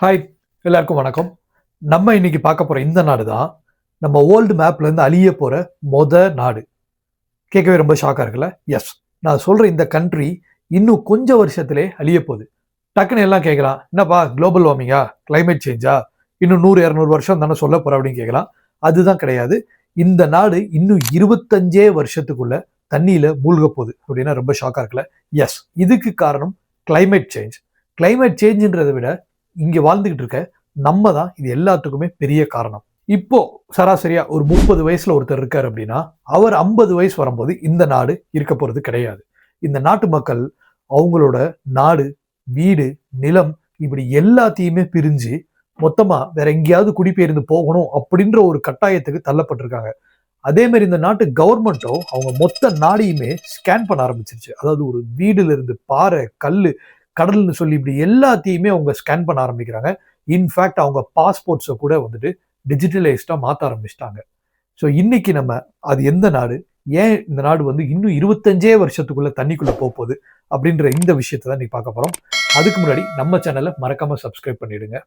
Hi எல்லாருக்கும் வணக்கம். நம்ம இன்னைக்கு பார்க்க போகிற இந்த நாடு தான் நம்ம ஓல்டு மேப்லேருந்து அழிய போகிற மொத நாடு. கேட்கவே ரொம்ப ஷாக்காக இருக்குல்ல? எஸ் நான் சொல்கிற இந்த கண்ட்ரி இன்னும் கொஞ்சம் வருஷத்திலே அழிய போகுது. டக்குன்னு எல்லாம் கேட்கலாம். என்னப்பா குளோபல் வார்மிங்கா கிளைமேட் சேஞ்சா இன்னும் நூறு இரநூறு வருஷம் தானே சொல்ல போகிற அப்படின்னு கேட்கலாம். அதுதான் கிடையாது. இந்த நாடு இன்னும் இருபத்தஞ்சே வருஷத்துக்குள்ள தண்ணியில் மூழ்க போகுது அப்படின்னா ரொம்ப ஷாக்காக இருக்குல்ல? எஸ் இதுக்கு காரணம் கிளைமேட் சேஞ்ச் கிளைமேட் சேஞ்சுன்றதை விட இங்கே வாழ்ந்துக்கிட்டு இருக்க நம்ம தான் இது எல்லாத்துக்குமே பெரிய காரணம். இப்போ சராசரியா ஒரு முப்பது வயசுல ஒருத்தர் இருக்கார் அப்படின்னா அவர் ஐம்பது வயசு வரும்போது இந்த நாடு இருக்க போறது கிடையாது. இந்த நாட்டு மக்கள் அவங்களோட நாடு வீடு நிலம் இப்படி எல்லாத்தையுமே பிரிஞ்சு மொத்தமா வேற எங்கேயாவது குடிபெயர்ந்து போகணும் அப்படின்ற ஒரு கட்டாயத்துக்கு தள்ளப்பட்டிருக்காங்க. அதே மாதிரி இந்த நாட்டு கவர்மெண்ட்டும் அவங்க மொத்த நாடையுமே ஸ்கேன் பண்ண ஆரம்பிச்சிருச்சு. அதாவது ஒரு வீடுல இருந்து பாறை கல் கடல்னு சொல்லி இப்படி எல்லாத்தையுமே அவங்க ஸ்கேன் பண்ண ஆரம்பிக்கிறாங்க. இன்ஃபேக்ட் அவங்க பாஸ்போர்ட்ஸை கூட வந்துட்டு டிஜிட்டலைஸ்டாக மாற்ற ஆரம்பிச்சிட்டாங்க. ஸோ இன்னைக்கு நம்ம அது எந்த நாடு? ஏன் இந்த நாடு வந்து இன்னும் இருபத்தஞ்சே வருஷத்துக்குள்ள தண்ணிக்குள்ளே போகுது அப்படின்ற இந்த விஷயத்தை தான் நீ பார்க்க போகிறோம் அதுக்கு முன்னாடி நம்ம சேனலை மறக்காமல் சப்ஸ்கிரைப் பண்ணிடுங்க.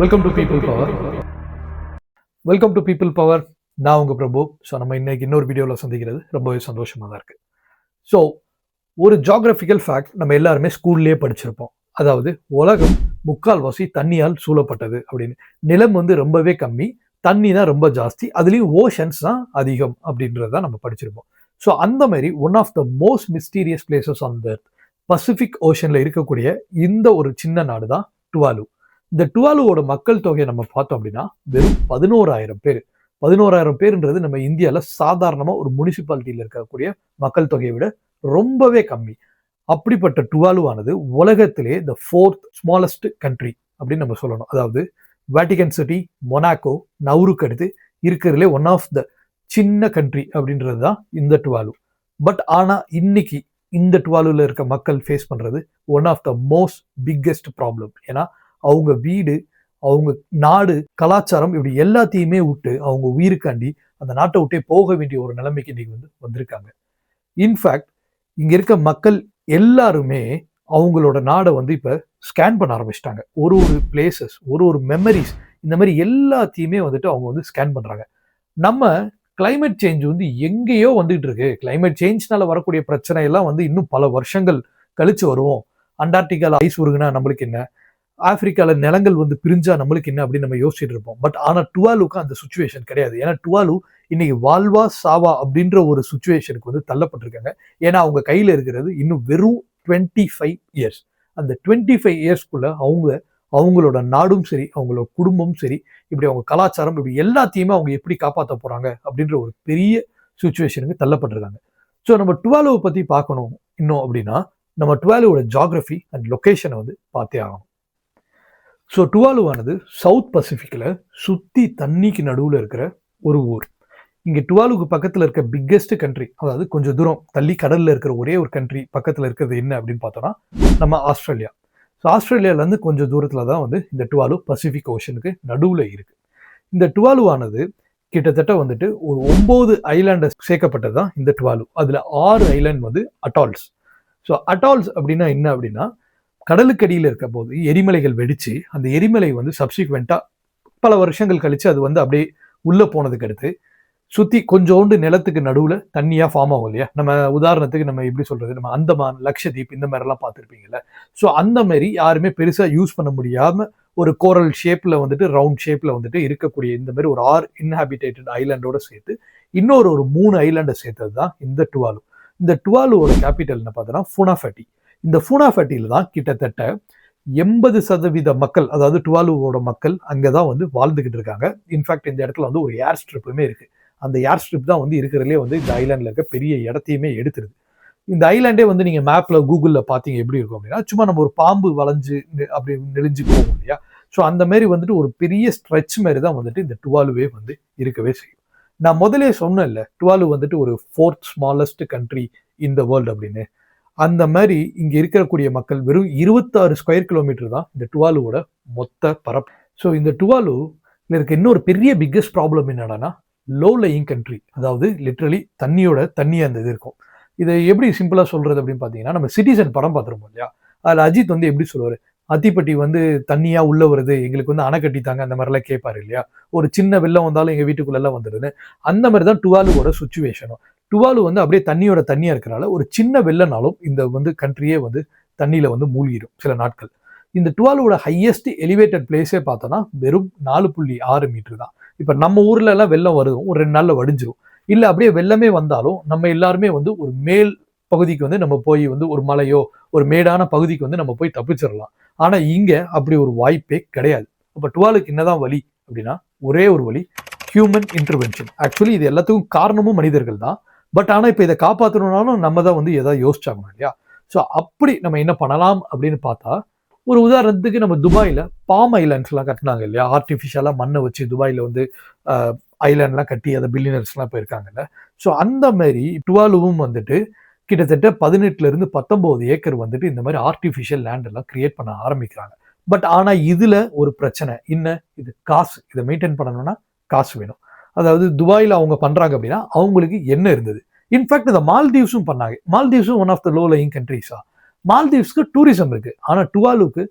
Welcome to people power welcome to people power நான் உங்கள் பிரபு. ஸோ நம்ம இன்னைக்கு இன்னொரு வீடியோவில் சந்திக்கிறது ரொம்பவே சந்தோஷமாக தான் இருக்குது ஸோ ஒரு ஜாகிரபிக்கல் ஃபேக்ட் நம்ம எல்லாருமே ஸ்கூல்லேயே படிச்சிருப்போம். அதாவது உலகம் முக்கால்வாசி தண்ணியால் சூழப்பட்டது அப்படின்னு. நிலம் வந்து ரொம்பவே கம்மி தண்ணி தான் ரொம்ப ஜாஸ்தி அதுலேயும் ஓஷன்ஸ் தான் அதிகம் அப்படின்றது தான் நம்ம படிச்சிருப்போம். ஸோ அந்த மாதிரி one of the most mysterious places on the Pacific ஓஷனில் இருக்கக்கூடிய இந்த ஒரு சின்ன நாடு தான் டுவாலு இந்த டுவாலுவோட மக்கள் தொகையை நம்ம பார்த்தோம் அப்படின்னா வெறும் பதினோராயிரம் பேர். பதினோராயிரம் பேருன்றது நம்ம இந்தியாவில் சாதாரணமாக ஒரு முனிசிபாலிட்டியில் இருக்கக்கூடிய மக்கள் தொகையை விட ரொம்பவே கம்மி. அப்படிப்பட்ட டுவாலுவானது உலகத்திலே த ஃபோர்த் ஸ்மாலஸ்ட் கண்ட்ரி அப்படின்னு நம்ம சொல்லணும். அதாவது வேட்டிகன் சிட்டி மொனாக்கோ நவுருக்கு அடுத்து இருக்கிறதுலே ஒன் ஆஃப் த சின்ன கண்ட்ரி அப்படின்றது தான் இந்த டுவாலு. பட் ஆனால் இன்னைக்கு இந்த டுவாலுவில் இருக்க மக்கள் ஃபேஸ் பண்ணுறது one of the most biggest problem ஏன்னா அவங்க வீடு அவங்க நாடு கலாச்சாரம் இப்படி எல்லாத்தையுமே விட்டு அவங்க உயிருக்காண்டி அந்த நாட்டை விட்டே போக வேண்டிய ஒரு நிலைமைக்கு இன்னைக்கு வந்து வந்திருக்காங்க. இன்ஃபேக்ட் இங்க இருக்க மக்கள் எல்லாருமே அவங்களோட நாடை வந்து இப்ப ஸ்கேன் பண்ண ஆரம்பிச்சிட்டாங்க. ஒரு ஒரு பிளேசஸ் ஒரு ஒரு மெமரிஸ் இந்த மாதிரி எல்லாத்தையுமே வந்துட்டு அவங்க வந்து ஸ்கேன் பண்றாங்க. நம்ம கிளைமேட் சேஞ்ச் வந்து எங்கேயோ வந்துகிட்டு இருக்கு. கிளைமேட் சேஞ்ச்னால வரக்கூடிய பிரச்சனை எல்லாம் வந்து இன்னும் பல வருஷங்கள் கழிச்சு வருவோம். அண்டார்டிகால ஐஸ் உருகுனா நம்மளுக்கு என்ன? ஆப்பிரிக்காவில் நிலங்கள் வந்து பிரிஞ்சா நம்மளுக்கு என்ன அப்படின்னு நம்ம யோசிச்சுட்டு இருப்போம். பட் ஆனால் டுவாலுக்கு அந்த சுச்சுவேஷன் கிடையாது. ஏன்னா டுவாலு இன்னைக்கு வாழ்வா சாவா அப்படின்ற ஒரு சுச்சுவேஷனுக்கு வந்து தள்ளப்பட்டிருக்காங்க. ஏன்னா அவங்க கையில் இருக்கிறது இன்னும் வெறும் டுவெண்ட்டி ஃபைவ் இயர்ஸ் அந்த டுவெண்ட்டி ஃபைவ் இயர்ஸ்க்குள்ள அவங்க அவங்களோட நாடும் சரி அவங்களோட குடும்பமும் சரி இப்படி அவங்க கலாச்சாரம் இப்படி எல்லாத்தையுமே அவங்க எப்படி காப்பாற்ற போகிறாங்க அப்படின்ற ஒரு பெரிய சுச்சுவேஷனுக்கு தள்ளப்பட்டிருக்காங்க. ஸோ நம்ம டுவாலுவை பற்றி பார்க்கணும் இன்னும் அப்படின்னா நம்ம டுவாலுவோட ஜாகிரஃபி அண்ட் லொக்கேஷனை வந்து பார்த்தே ஆகணும். ஸோ டுவாலுவானது சவுத் பசிஃபிக்கில் சுற்றி தண்ணிக்கு நடுவில் இருக்கிற ஒரு ஊர். இங்கே டுவாலுக்கு பக்கத்தில் இருக்க பிக்கெஸ்ட் கண்ட்ரி அதாவது கொஞ்சம் தூரம் தள்ளி கடலில் இருக்கிற ஒரே ஒரு கண்ட்ரி பக்கத்தில் இருக்கிறது என்ன அப்படின்னு பார்த்தோன்னா நம்ம ஆஸ்திரேலியா. ஸோ ஆஸ்திரேலியாவிலேருந்து கொஞ்சம் தூரத்தில் தான் வந்து இந்த டுவாலு பசிஃபிக் ஓஷனுக்கு நடுவில் இருக்குது இந்த டுவாலுவானது கிட்டத்தட்ட வந்துட்டு ஒரு ஒம்பது ஐலாண்டை சேர்க்கப்பட்டது தான் இந்த டுவாலு அதில் ஆறு ஐலாண்ட் வந்து அட்டால்ஸ் ஸோ அட்டால்ஸ் அப்படின்னா என்ன அப்படின்னா கடலுக்கடியில் இருக்க போது எரிமலைகள் வெடிச்சு அந்த எரிமலை வந்து சப்சிக்வெண்ட்டாக பல வருஷங்கள் கழித்து அது வந்து அப்படியே உள்ளே போனதுக்கு அடுத்து சுற்றி கொஞ்சோண்டு நிலத்துக்கு நடுவில் தண்ணியாக ஃபார்ம் ஆகும் இல்லையா? நம்ம உதாரணத்துக்கு நம்ம எப்படி சொல்கிறது நம்ம அந்தமான் லக்ஷதீப் இந்த மாதிரிலாம் பார்த்துருப்பீங்கல்ல. ஸோ அந்த மாதிரி யாருமே பெருசாக யூஸ் பண்ண முடியாமல் ஒரு கோரல் ஷேப்பில் வந்துட்டு ரவுண்ட் ஷேப்பில் வந்துட்டு இருக்கக்கூடிய இந்த மாதிரி ஒரு ஆர் இன்ஹாபிடேட்டட் ஐலாண்டோட சேர்த்து இன்னொரு ஒரு மூணு ஐலாண்டை சேர்த்தது தான் இந்த டுவாலு இந்த டுவாலுவோட கேபிட்டல் என்ன பார்த்தோன்னா ஃபுனாஃபட்டி இந்த ஃபூனாஃபட்டியில் தான் கிட்டத்தட்ட எண்பது சதவீத மக்கள் அதாவது டுவாலுவோட மக்கள் அங்கே தான் வந்து வாழ்ந்துக்கிட்டு இருக்காங்க. இன்ஃபேக்ட் இந்த இடத்துல வந்து ஒரு ஏர் ஸ்ட்ரிப்புமே இருக்குது அந்த ஏர் ஸ்ட்ரிப் தான் வந்து இருக்கிறதுலே வந்து இந்த ஐலாண்டில் இருக்க பெரிய இடத்தையுமே எடுத்துருது. இந்த ஐலாண்டே வந்து நீங்கள் மேப்பில் கூகுளில் பார்த்தீங்க எப்படி இருக்கும் அப்படின்னா சும்மா நம்ம ஒரு பாம்பு வளைஞ்சு அப்படி நெளிஞ்சு போகும் இல்லையா? ஸோ அந்த மாதிரி வந்துட்டு ஒரு பெரிய ஸ்ட்ரெச் மாதிரி தான் வந்துட்டு இந்த டுவாலுவே வந்து இருக்கவே செய்யும். நான் முதலே சொன்னேன் இல்லை டுவாலு வந்துட்டு ஒரு ஃபோர்த் ஸ்மாலஸ்ட் கண்ட்ரி இந்த வேர்ல்டு அப்படின்னு. அந்த மாதிரி இங்கே இருக்கக்கூடிய மக்கள் வெறும் இருபத்தாறு ஸ்கொயர் கிலோமீட்டர் தான் இந்த டுவாலுவோட மொத்த பரப்பு. ஸோ இந்த டுவாலு இருக்க இன்னொரு பெரிய பிக்கஸ்ட் ப்ராப்ளம் என்னடானா லோ லையிங் கண்ட்ரி அதாவது லிட்ரலி தண்ணியோட தண்ணி அந்த இது இருக்கும். இதை எப்படி சிம்பிளாக சொல்கிறது அப்படின்னு பார்த்தீங்கன்னா நம்ம சிட்டிசன் படம் பார்த்துருப்போம் இல்லையா? அதில் அஜித் வந்து எப்படி சொல்லுவார்? அத்திப்பட்டி வந்து தண்ணியாக உள்ளே வருது எங்களுக்கு வந்து அணை கட்டித்தாங்க அந்த மாதிரிலாம் கேட்பாரு இல்லையா? ஒரு சின்ன வெள்ளம் வந்தாலும் எங்கள் வீட்டுக்குள்ளெல்லாம் வந்துடுது அந்த மாதிரி தான் டுவாலுவோட சுச்சுவேஷனும் டுவாலு வந்து அப்படியே தண்ணியோட தண்ணியாக இருக்கிறனால ஒரு சின்ன வெள்ளனாலும் இந்த வந்து கண்ட்ரியே வந்து தண்ணியில் வந்து மூழ்கிடும் சில நாட்கள். இந்த டுவாலுவோட ஹையஸ்ட் எலிவேட்டட் பிளேஸே பார்த்தோன்னா வெறும் நாலு புள்ளி ஆறு மீட்டர் தான். இப்போ நம்ம ஊர்ல எல்லாம் வெள்ளம் வரும் ஒரு ரெண்டு நாளில் வடிஞ்சிரும். இல்லை அப்படியே வெள்ளமே வந்தாலும் நம்ம எல்லாருமே வந்து ஒரு மேல் பகுதிக்கு வந்து நம்ம போய் வந்து ஒரு மலையோ ஒரு மேடான பகுதிக்கு வந்து நம்ம போய் தப்பிச்சிடலாம். ஆனால் இங்கே அப்படி ஒரு வாய்ப்பே கிடையாது. அப்போ டுவாலுக்கு என்னதான் வழி அப்படின்னா ஒரே ஒரு வழி ஹியூமன் இன்டர்வென்ஷன் ஆக்சுவலி இது எல்லாத்துக்கும் காரணமும் மனிதர்கள் தான். பட் ஆனால் இப்போ இதை காப்பாற்றணும்னாலும் நம்ம தான் வந்து எதாவது யோசிச்சாகணும் இல்லையா? ஸோ அப்படி நம்ம என்ன பண்ணலாம் அப்படின்னு பார்த்தா ஒரு உதாரணத்துக்கு நம்ம துபாயில் பாம் ஐலாண்ட்ஸ்லாம் கட்டினாங்க இல்லையா? ஆர்டிஃபிஷியலாக மண்ணை வச்சு துபாயில் வந்து ஐலாண்ட்லாம் கட்டி அதை பில்லியனர்ஸ்லாம் போயிருக்காங்கல்ல? ஸோ அந்த மாதிரி டுவாலுவும் வந்துட்டு கிட்டத்தட்ட பதினெட்டுலேருந்து பத்தொம்போது ஏக்கர் வந்துட்டு இந்த மாதிரி ஆர்டிஃபிஷியல் லேண்ட் எல்லாம் பண்ண ஆரம்பிக்கிறாங்க. பட் ஆனால் இதில் ஒரு பிரச்சனை என்ன? இது காசு. இதை மெயின்டைன் பண்ணணும்னா காசு வேணும். அதாவது துபாயில் அவங்க பண்ணுறாங்க அப்படின்னா அவங்களுக்கு என்ன இருந்தது? இன்ஃபேக்ட் இந்த மால்தீவ்ஸும் பண்ணாங்க. மால்தீவ்ஸும் one of the low lying கண்ட்ரிஸா மால்தீவ்ஸ்க்கு டூரிசம் இருக்குது ஆனால் டுவாலுக்கு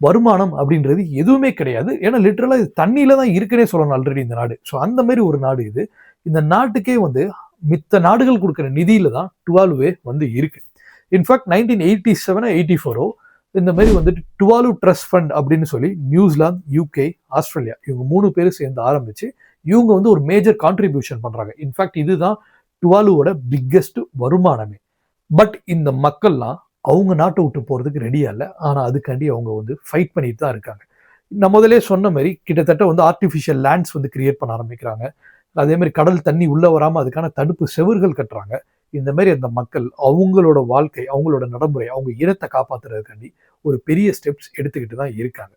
வருமானம் அப்படின்றது எதுவுமே கிடையாது. ஏன்னா லிட்ரலாக இது தண்ணியில் தான் இருக்குன்னே சொல்லணும் ஆல்ரெடி இந்த நாடு. ஸோ அந்த மாதிரி ஒரு நாடு இது. இந்த நாட்டுக்கே வந்து மித்த நாடுகள் கொடுக்குற நிதியில தான் டுவாலுவே வந்து இருக்கு. In fact nineteen eighty seven eighty ஃபோரோ இந்த மாதிரி வந்துட்டு டுவாலு ட்ரஸ்ட் ஃபண்ட் அப்படின்னு சொல்லி நியூசிலாந்து யூகே ஆஸ்திரேலியா இவங்க மூணு பேரும் சேர்ந்து ஆரம்பிச்சு இவங்க வந்து ஒரு மேஜர் கான்ட்ரிபியூஷன் பண்ணுறாங்க இன்ஃபேக்ட் இதுதான் டுவாலுவோட பிக்கெஸ்ட் வருமானமே. பட் இந்த மக்கள்லாம் அவங்க நாட்டை விட்டு போகிறதுக்கு ரெடியாக இல்லை. ஆனால் அதுக்காண்டி அவங்க வந்து ஃபைட் பண்ணிட்டு தான் இருக்காங்க. நான் முதலே சொன்ன மாதிரி கிட்டத்தட்ட வந்து ஆர்டிஃபிஷியல் லேண்ட்ஸ் வந்து கிரியேட் பண்ண ஆரம்பிக்கிறாங்க. அதே மாதிரி கடல் தண்ணி உள்ளே வராமல் அதுக்கான தடுப்பு செவர்கள் கட்டுறாங்க. இந்த மாதிரி அந்த மக்கள் அவங்களோட வாழ்க்கை அவங்களோட நடைமுறை அவங்க இனத்தை காப்பாற்றுறதுக்காண்டி ஒரு பெரிய ஸ்டெப்ஸ் எடுத்துக்கிட்டு தான் இருக்காங்க.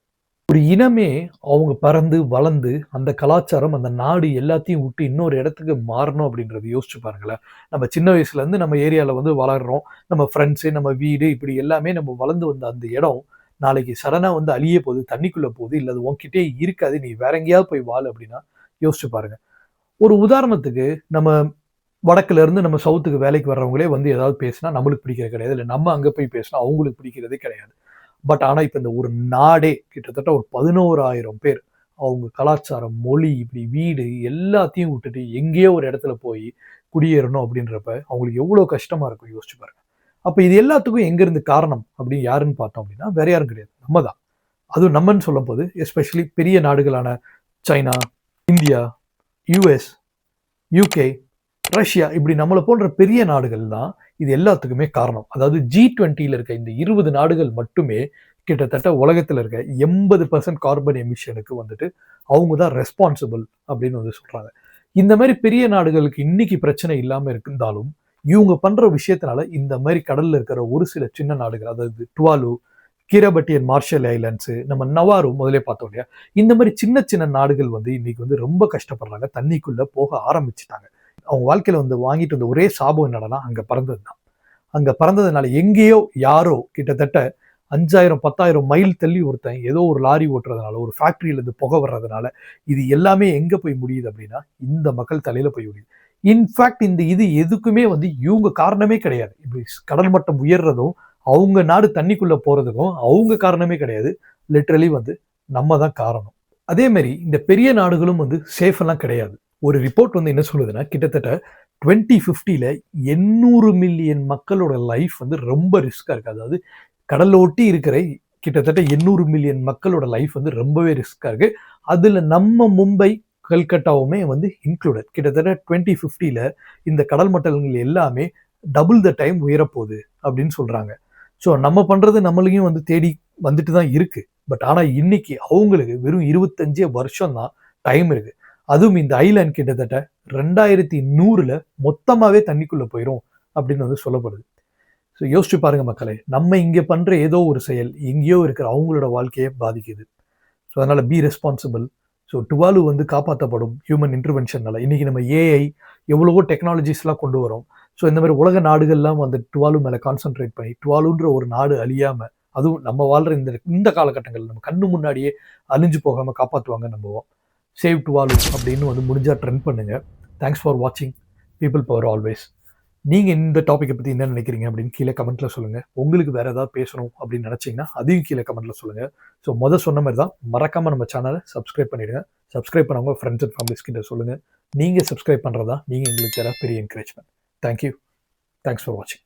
ஒரு இனமே அவங்க பறந்து வளர்ந்து அந்த கலாச்சாரம் அந்த நாடு எல்லாத்தையும் விட்டு இன்னொரு இடத்துக்கு மாறணும் அப்படின்றத யோசிச்சு பாருங்களேன். நம்ம சின்ன வயசுல இருந்து நம்ம ஏரியாவில் வந்து வளர்றோம். நம்ம ஃப்ரெண்ட்ஸு நம்ம வீடு இப்படி எல்லாமே நம்ம வளர்ந்து வந்த அந்த இடம் நாளைக்கு சடனாக வந்து அழிய போகுது தண்ணிக்குள்ளே போகுது இல்லை அது உன்கிட்டே இருக்காது நீ வேற எங்கேயாவது போய் வாழ் அப்படின்னா யோசிச்சு பாருங்க. ஒரு உதாரணத்துக்கு நம்ம வடக்குல இருந்து நம்ம சவுத்துக்கு வேலைக்கு வர்றவங்களே வந்து ஏதாவது பேசினா நம்மளுக்கு பிடிக்கிறது கிடையாது. இல்லை நம்ம அங்கே போய் பேசினா அவங்களுக்கு பிடிக்கிறதே கிடையாது. பட் ஆனால் இப்போ இந்த ஒரு நாடே கிட்டத்தட்ட ஒரு பதினோராயிரம் பேர் அவங்க கலாச்சாரம் மொழி இப்படி வீடு எல்லாத்தையும் விட்டுட்டு எங்கேயோ ஒரு இடத்துல போய் குடியேறணும் அப்படின்றப்ப அவங்களுக்கு எவ்வளோ கஷ்டமாக இருக்கும் யோசிச்சு பாருங்க. அப்போ இது எல்லாத்துக்கும் எங்கேருந்து காரணம் அப்படின்னு யாருன்னு பார்த்தோம் அப்படின்னா வேற யாரும் கிடையாது. நம்ம தான். அதுவும் நம்மன்னு சொல்லும் போது எஸ்பெஷலி பெரிய நாடுகளான China India US UK Russia இப்படி நம்மளை போன்ற பெரிய நாடுகள் தான் இது எல்லாத்துக்குமே காரணம். அதாவது ஜி டுவெண்ட்டியில் இருக்க இந்த இருபது நாடுகள் மட்டுமே கிட்டத்தட்ட உலகத்தில் இருக்க எண்பது பர்சன்ட் கார்பன் எமிஷனுக்கு வந்துட்டு அவங்க தான் ரெஸ்பான்சிபிள் அப்படின்னு வந்து சொல்கிறாங்க இந்த மாதிரி பெரிய நாடுகளுக்கு இன்னைக்கு பிரச்சனை இல்லாமல் இருந்தாலும் இவங்க பண்ணுற விஷயத்தினால இந்த மாதிரி கடலில் இருக்கிற ஒரு சில சின்ன நாடுகள் அதாவது டுவாலு கீரபட்டியன் மார்ஷல் ஐலாண்ட்ஸு நம்ம நவாரு முதலே பார்த்தோம் இல்லையா? இந்த மாதிரி சின்ன சின்ன நாடுகள் வந்து இன்னைக்கு வந்து ரொம்ப கஷ்டப்படுறாங்க. தண்ணிக்குள்ளே போக ஆரம்பிச்சிட்டாங்க. அவங்க வாழ்க்கையில் வந்து வாங்கிட்டு வந்த ஒரே சாபம் என்னடனா அங்கே பறந்தது தான் அங்கே பறந்ததுனால எங்கேயோ யாரோ கிட்டத்தட்ட அஞ்சாயிரம் பத்தாயிரம் மைல் தள்ளி ஒருத்தன் ஏதோ ஒரு லாரி ஓட்டுறதுனால ஒரு ஃபேக்ட்ரியிலேருந்து புகை வர்றதுனால இது எல்லாமே எங்கே போய் முடியுது அப்படின்னா இந்த மக்கள் தலையில் போய் முடியுது. இன்ஃபேக்ட் இந்த இது எதுக்குமே வந்து இவங்க காரணமே கிடையாது. இப்படி கடல் மட்டம் உயர்றதும் அவங்க நாடு தண்ணிக்குள்ளே போகிறதுக்கும் அவங்க காரணமே கிடையாது. லிட்ரலி வந்து நம்ம தான் காரணம். அதே மாதிரி இந்த பெரிய நாடுகளும் வந்து சேஃப் எல்லாம் கிடையாது. ஒரு ரிப்போர்ட் வந்து என்ன சொல்லுதுன்னா கிட்டத்தட்ட டுவெண்ட்டி ஃபிஃப்டியில் எண்ணூறு மில்லியன் மக்களோட லைஃப் வந்து ரொம்ப ரிஸ்க்காக இருக்குது அதாவது கடலோட்டி ஒட்டி இருக்கிற கிட்டத்தட்ட எண்ணூறு மில்லியன் மக்களோட லைஃப் வந்து ரொம்பவே ரிஸ்க்காக இருக்குது அதில் நம்ம மும்பை கல்கட்டாவுமே வந்து இன்க்ளூடட் கிட்டத்தட்ட டுவெண்ட்டி ஃபிஃப்டியில் இந்த கடல் மட்டங்கள் எல்லாமே டபுள் த டைம் உயரப்போகுது அப்படின்னு சொல்கிறாங்க ஸோ நம்ம பண்ணுறது நம்மளையும் வந்து தேடி வந்துட்டு தான் இருக்குது பட் ஆனால் இன்னைக்கு அவங்களுக்கு வெறும் இருபத்தஞ்சே வருஷம் தான் டைம் இருக்குது அதுவும் இந்த ஐலாண்ட் கிட்டத்தட்ட ரெண்டாயிரத்தி நூறுல மொத்தமாவே தண்ணிக்குள்ள போயிடும் அப்படின்னு வந்து சொல்லப்படுது. ஸோ யோசிச்சு பாருங்க மக்களே நம்ம இங்கே பண்ற ஏதோ ஒரு செயல் எங்கேயோ இருக்கிற அவங்களோட வாழ்க்கையை பாதிக்குது. ஸோ அதனால பி ரெஸ்பான்சிபிள் ஸோ டுவாலு வந்து காப்பாற்றப்படும் ஹியூமன் இன்டர்வென்ஷன்னால இன்னைக்கு நம்ம ஏஐ எவ்வளவோ டெக்னாலஜிஸ்லாம் கொண்டு வரோம். ஸோ இந்த மாதிரி உலக நாடுகள்லாம் வந்து டுவாலு மேலே கான்சென்ட்ரேட் பண்ணி டுவாலுன்ற ஒரு நாடு அழியாமல் அதுவும் நம்ம வாழ்கிற இந்த இந்த காலகட்டங்கள் நம்ம கண்ணு முன்னாடியே அழிஞ்சு போகாமல் காப்பாற்றுவாங்க நம்புவோம். சேவ் டுவாலு அப்படின்னு வந்து முடிஞ்சால் ட்ரெண்ட் பண்ணுங்கள் தேங்க்ஸ் ஃபார் வாட்சிங் பீப்புள் பவர் ஆல்வேஸ் நீங்கள் இந்த டாப்பிக்கை பற்றி என்ன நினைக்கிறீங்க அப்படின்னு கீழே கமெண்ட்டில் சொல்லுங்கள் உங்களுக்கு வேறு ஏதாவது பேசணும் அப்படின்னு நினச்சிங்கன்னா அதையும் கீழே கமெண்ட்டில் சொல்லுங்கள் ஸோ மொதல் சொன்ன மாதிரி தான் மறக்காமல் நம்ம சேனலை சப்ஸ்கிரைப் பண்ணிவிடுங்க சப்ஸ்கிரைப் பண்ணவங்க ஃப்ரெண்ட்ஸ் அண்ட் ஃபேமிலிஸ் கிட்ட சொல்லுங்கள் நீங்கள் சப்ஸ்கிரைப் பண்ணுறதா நீங்கள் எங்களுக்கு தர பெரிய என்கரேஜ்மெண்ட் தேங்க்யூ தேங்க்ஸ் ஃபார் வாட்சிங்